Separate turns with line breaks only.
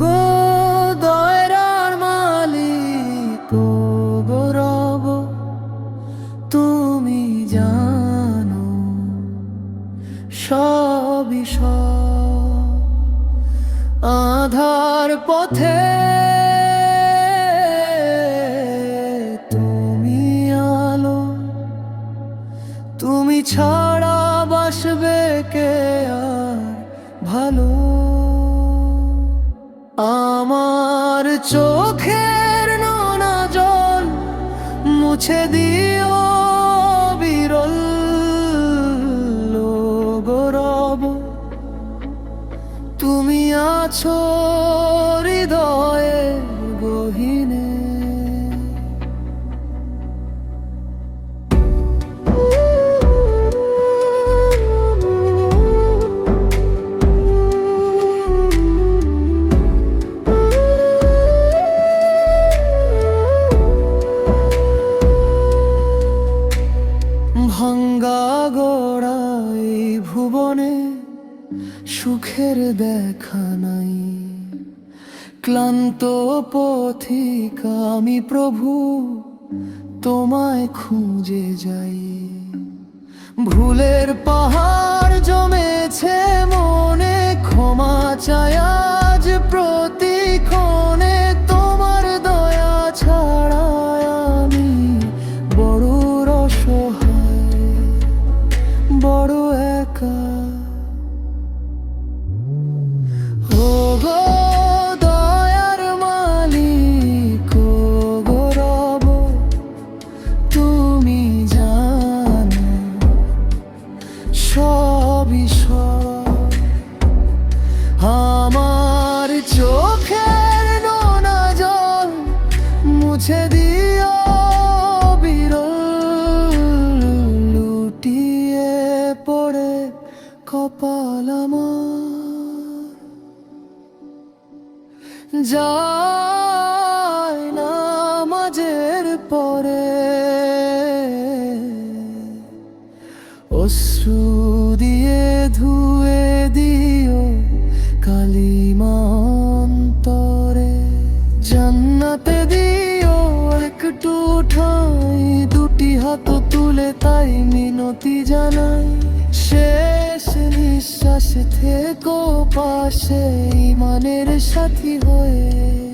গো দয়রার গো রব তুমি সবই সব আধার পথে তুমি আলো, তুমি ছাড়া বাসবে কে আর ভালো? আমার চোখের নোনা জল মুছে দিও ভাঙ্গা গোড়াই ভুবনে, সুখের দেখা নাই। ক্লান্ত পথিক আমি প্রভু, তোমায় খুঁজে যাই। ভুলের পাহাড় জমেছে মনে, ক্ষমা চায় আজ প্রতিক্ষণে, তোমার দয়া ছাড়া আমি বড় রসহায়। বড় একা। যায় না মাঝের পরে। অশ্রু দিয়ে ধুয়ে দিও কালিমান্তরে। জান্নাতে দিও একটু ঠাই, দুটি হাত তুলে তাই মিনতি জানাই। নিঃশ্বাস থেকো পাশে ইমানের সাথী হয়ে।